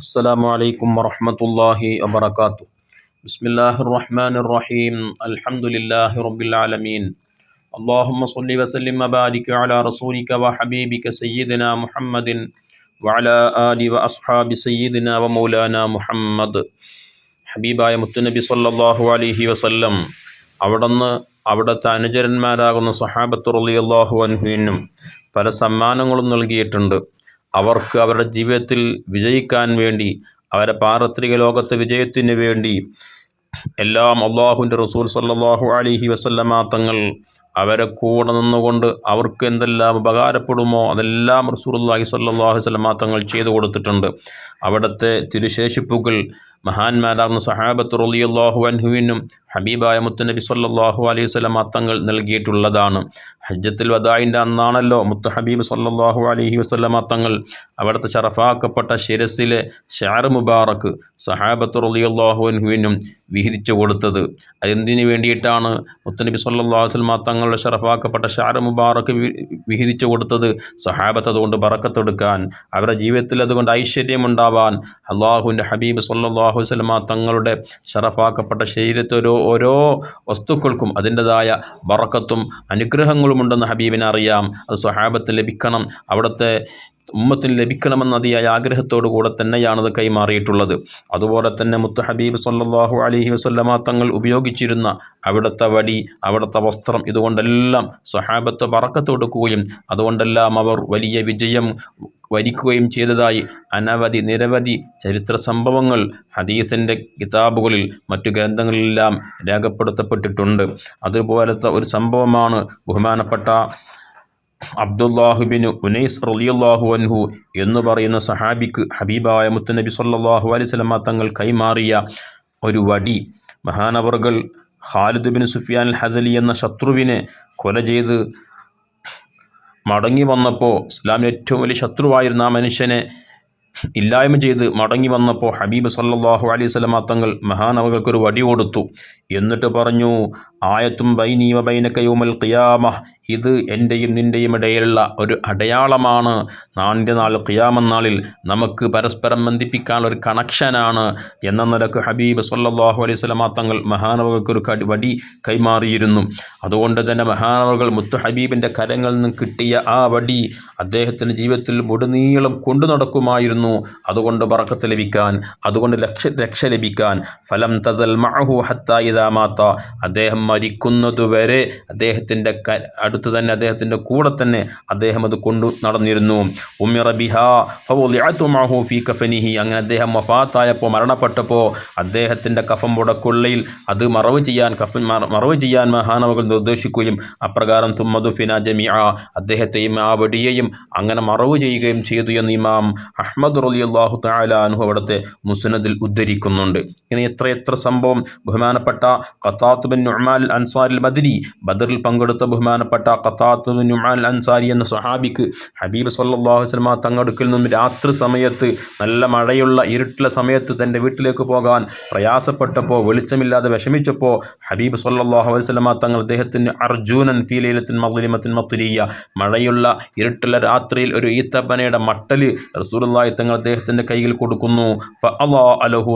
السلام عليكم ورحمة الله وبركاته بسم الله الرحمن الرحيم الحمد لله رب العالمين اللهم صل وسلم وبارك على رسولك وحبيبك سيدنا محمد وعلى آل وأصحاب سيدنا ومولانا محمد ഹബീബായ മുത്തുനബി സല്ലാഹു അലഹി വസല്ലം അവിടുന്ന് അവിടുത്തെ അനുചരന്മാരാകുന്ന സഹാബത്ത് റളിയല്ലാഹു അൻഹുവിനും പല സമ്മാനങ്ങളും നൽകിയിട്ടുണ്ട് അവർക്ക് അവരുടെ ജീവിതത്തിൽ വിജയിക്കാൻ വേണ്ടി അവരുടെ പാരത്രിക ലോകത്തെ വിജയത്തിന് വേണ്ടി എല്ലാം അള്ളാഹുവിന്റെ റസൂൽ സല്ലാഹു അലിഹി വസല്ലമ തങ്ങൾ അവരെ കൂടെ നിന്നുകൊണ്ട് അവർക്ക് എന്തെല്ലാം ഉപകാരപ്പെടുമോ അതെല്ലാം റസൂലുള്ളാഹി അള്ളാഹി സല്ലാഹു വസല്ലമ തങ്ങൾ ചെയ്തു കൊടുത്തിട്ടുണ്ട്. അവിടുത്തെ തിരുശേഷിപ്പുകൾ മഹാന്മാരാകുന്ന സഹാബത്ത് റളിയല്ലാഹു അൻഹുവിനും ഹബീബായ മുത്തുനബി സല്ലാഹു അലൈഹി സ്വലം തങ്ങൾ നൽകിയിട്ടുള്ളതാണ്. ഹജ്ജത്തിൽ വദായിന്റെ അന്നാണല്ലോ മുത്ത് ഹബീബ് സല്ലാഹു അലൈഹി വസ്ലമ തങ്ങൾ അവിടുത്തെ ഷറഫാക്കപ്പെട്ട ശിരസിലെ ഷാർ മുബാറക്ക് സഹാബത്ത് റളിയല്ലാഹു അൻഹുവിനും വിഹിതിച്ചു കൊടുത്തത്. അതെന്തിനു വേണ്ടിയിട്ടാണ് മുത്തനബി സല്ലാഹു വസ്ലമ തങ്ങളുടെ ഷറഫാക്കപ്പെട്ട ഷാർ മുബാറക്ക് വിഹിതിച്ചു കൊടുത്തത്? സഹാബത്ത് അതുകൊണ്ട് പറക്കത്തെടുക്കാൻ അവരുടെ ജീവിതത്തിൽ അതുകൊണ്ട് ഐശ്വര്യമുണ്ടാവാൻ അള്ളാഹുവിന്റെ ഹബീബ് സല്ലാഹു വസ്ലമ തങ്ങളുടെ ഷറഫാക്കപ്പെട്ട ശരീരത്തൊരു ഓരോ വസ്തുക്കൾക്കും അതിന്റെതായ ബറക്കത്തും അനുഗ്രഹങ്ങളുമുണ്ടെന്ന് ഹബീബിനെ അറിയാം. അത് സ്വഹാബത്ത് ലഭിക്കണം. അവിടുത്തെ ഉമ്മത്തിന് ലഭിക്കണമെന്ന അതിയായ ആഗ്രഹത്തോടു കൂടെ തന്നെയാണത് കൈമാറിയിട്ടുള്ളത്. അതുപോലെ തന്നെ മുത്തഹബീബ് സല്ലാഹു അലഹി വസ്ലമ തങ്ങൾ ഉപയോഗിച്ചിരുന്ന അവിടുത്തെ വടി അവിടുത്തെ വസ്ത്രം ഇതുകൊണ്ടെല്ലാം സഹാബത്ത് പറക്കത്തൊടുക്കുകയും അതുകൊണ്ടെല്ലാം അവർ വലിയ വിജയം വരിക്കുകയും ചെയ്തതായി അനവധി നിരവധി ചരിത്ര സംഭവങ്ങൾ ഹദീസിന്റെ കിതാബുകളിൽ മറ്റു ഗ്രന്ഥങ്ങളിലെല്ലാം രേഖപ്പെടുത്തപ്പെട്ടിട്ടുണ്ട്. അതുപോലത്തെ ഒരു സംഭവമാണ് ബഹുമാനപ്പെട്ട അബ്ദുല്ലാഹുബിന് ഉനൈസ് റലിയല്ലാഹു അൻഹു എന്ന് പറയുന്ന സഹാബിക്ക് ഹബീബായ മുത്തനബി സല്ലാഹു അലൈഹി സ്വലമ തങ്ങൾ കൈമാറിയ ഒരു വടി. മഹാനവറുകൾ ഖാലിദ് ബിൻ സുഫിയാൻ ഹസലി എന്ന ശത്രുവിനെ കൊല ചെയ്ത് മടങ്ങി വന്നപ്പോൾ ഇസ്ലാമിന് ഏറ്റവും വലിയ ശത്രുവായിരുന്ന ആ മനുഷ്യനെ ഇല്ലായ്മ ചെയ്ത് മടങ്ങി വന്നപ്പോൾ ഹബീബ് സല്ലാഹു അലൈഹി സ്വലമാ തങ്ങൾ മഹാനവകൾക്കൊരു വടി കൊടുത്തു. എന്നിട്ട് പറഞ്ഞു ആയത്തും ബൈനീവ ബൈനക്കയോമൽ ഖിയാമ ഇത് എന്റെയും നിന്റെയും ഇടയിലുള്ള ഒരു അടയാളമാണ്. നാണ്യ നാൾ ഖിയാമെന്നാളിൽ നമുക്ക് പരസ്പരം ബന്ധിപ്പിക്കാനുള്ള ഒരു കണക്ഷനാണ്. എന്ന നിലയ്ക്ക് ഹബീബ് സല്ലാഹു അലൈഹി സ്വലമാ തങ്ങൾ മഹാനവകൾക്കൊരു ഒരു വടി കൈമാറിയിരുന്നു. അതുകൊണ്ട് തന്നെ മഹാനവകൾ മുത്തു ഹബീബിന്റെ കരങ്ങളിൽ നിന്ന് കിട്ടിയ ആ വടി അദ്ദേഹത്തിന്റെ ജീവിതത്തിൽ മുടുനീളം കൊണ്ടു നടക്കുമായിരുന്നു. അതുകൊണ്ട് പറക്കത്ത് ലഭിക്കാൻ അതുകൊണ്ട് ലക്ഷ രക്ഷ ലഭിക്കാൻ. ഫലം തസൽ മഹു ഹത്ത ഇതാമാത്ത അദ്ദേഹം മരിക്കുന്നതുവരെ അദ്ദേഹത്തിന്റെ ക അടുത്ത് തന്നെ അദ്ദേഹത്തിന്റെ കൂടെ തന്നെ അദ്ദേഹം അത് കൊണ്ടു നടന്നിരുന്നു. ഉമ്മിറ ബിഹാ ഫൗലിഅത്തുമാഹു ഫി കഫനിഹി. അങ്ങനെ അദ്ദേഹം മഫാത്തായപ്പോൾ മരണപ്പെട്ടപ്പോൾ അദ്ദേഹത്തിന്റെ കഫം പുടക്കുള്ളയിൽ അത് മറവ് ചെയ്യാൻ കഫൻ മറവ് ചെയ്യാൻ മഹാനവകൾ നിർദ്ദേശിക്കുകയും അപ്രകാരം തുമ്മദുഫിന ജമിയ അദ്ദേഹത്തെയും ആ വടിയെയും അങ്ങനെ മറവ് ചെയ്യുകയും ചെയ്തു എന്ന് ഇമാം അഹമ്മദ് റലി അള്ളാഹു താല അനുഹു അവിടുത്തെ മുസ്നദിൽ ഉദ്ധരിക്കുന്നുണ്ട്. ഇങ്ങനെ എത്ര സംഭവം ബഹുമാനപ്പെട്ട ഖത്താത്ത് ബിൻ നുമാൽ അൻസാരിൽ ബദരി. ബദറിൽ പങ്കെടുത്ത ബഹുമാനപ്പെട്ട ഖത്താത്ത് നുമാൽ അൻസാരി എന്ന സഹാബിക്ക് ഹബീബ് സല്ലാഹു വസ്ലമ തങ്ങടുക്കിൽ നിന്നും രാത്രി സമയത്ത് നല്ല മഴയുള്ള ഇരുട്ടുള്ള സമയത്ത് തന്റെ വീട്ടിലേക്ക് പോകാൻ പ്രയാസപ്പെട്ടപ്പോൾ വെളിച്ചമില്ലാതെ വിഷമിച്ചപ്പോൾ ഹബീബ് സല്ലാഹു വസ്ലമ തങ്ങൾ അദ്ദേഹത്തിന് അർജുനൻ ഫീലീലത്തിൻ മകളിമത്തിൻ മത്തുലിയ മഴയുള്ള ഇരുട്ടുള്ള രാത്രിയിൽ ഒരു ഈത്തപ്പനയുടെ മട്ടൽ റസൂലുള്ളാഹി തങ്ങൾ അദ്ദേഹത്തിന്റെ കയ്യിൽ കൊടുക്കുന്നു. ഫ അലഹു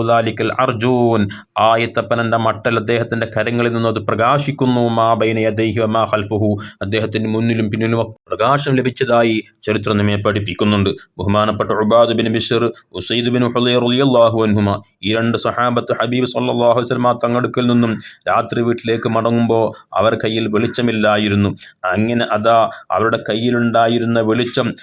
അർജൂൻ. ആ ഈത്തപ്പനന്റെ മട്ടൽ അദ്ദേഹത്തിന്റെ കരങ്ങളിൽ നിന്നും അത് പ്രകാശിക്കുന്നു മാ ബൈന യദൈഹി മാ ഖൽഫുഹു. അദ്ദേഹത്തിന്റെ മുന്നിലും പിന്നിലും പ്രകാശം ലഭിച്ചതായി ചരിത്രം നമ്മെ പഠിപ്പിക്കുന്നുണ്ട്. ബഹുമാനപ്പെട്ട Ubad bin Bishr Usaid bin റളിയല്ലാഹു അൻഹുമ ഈ രണ്ട് സഹാബത്ത് ഹബീബ് സല്ലല്ലാഹു അലൈഹി വസല്ലം തങ്ങടുക്കൽ നിന്നും രാത്രി വീട്ടിലേക്ക് മടങ്ങുമ്പോൾ അവർ കയ്യിൽ വെളിച്ചമില്ലായിരുന്നു. അങ്ങനെ അതാ അവരുടെ കയ്യിലുണ്ടായിരുന്ന വെളിച്ചം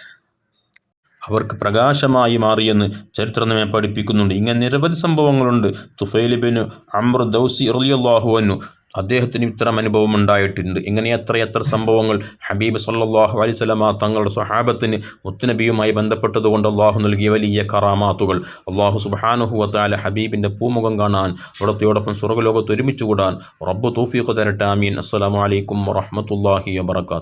അവർക്ക് പ്രകാശമായി മാറിയെന്ന് ചരിത്രം നമ്മെ പഠിപ്പിക്കുന്നുണ്ട്. ഇങ്ങനെ നിരവധി സംഭവങ്ങളുണ്ട്. തുഫൈലിബിന് അമ്ര ദൗസി റലിയല്ലാഹുവനു അദ്ദേഹത്തിന് ഇത്തരം അനുഭവം ഉണ്ടായിട്ടുണ്ട്. ഇങ്ങനെ എത്രയെത്ര സംഭവങ്ങൾ ഹബീബ് സല്ലാഹു അലൈഹി സ്വലമ തങ്ങളുടെ സ്വഹാബത്തിന് മുത്തുനബിയുമായി ബന്ധപ്പെട്ടതുകൊണ്ട് അള്ളാഹു നൽകിയ വലിയ കറാമാത്തുകൾ. അള്ളാഹു സുബാനുഹുവത്താല ഹബീബിന്റെ പൂമുഖം കാണാൻ അവിടത്തെയോടൊപ്പം സ്വർഗലോകത്ത് ഒരുമിച്ച് കൂടാൻ റബ്ബ് തൗഫീഖ് തരട്ടെ. ആമീൻ. അസ്സലാമു അലൈക്കും വറഹമത്തല്ലാഹി വബർക്കാത്തു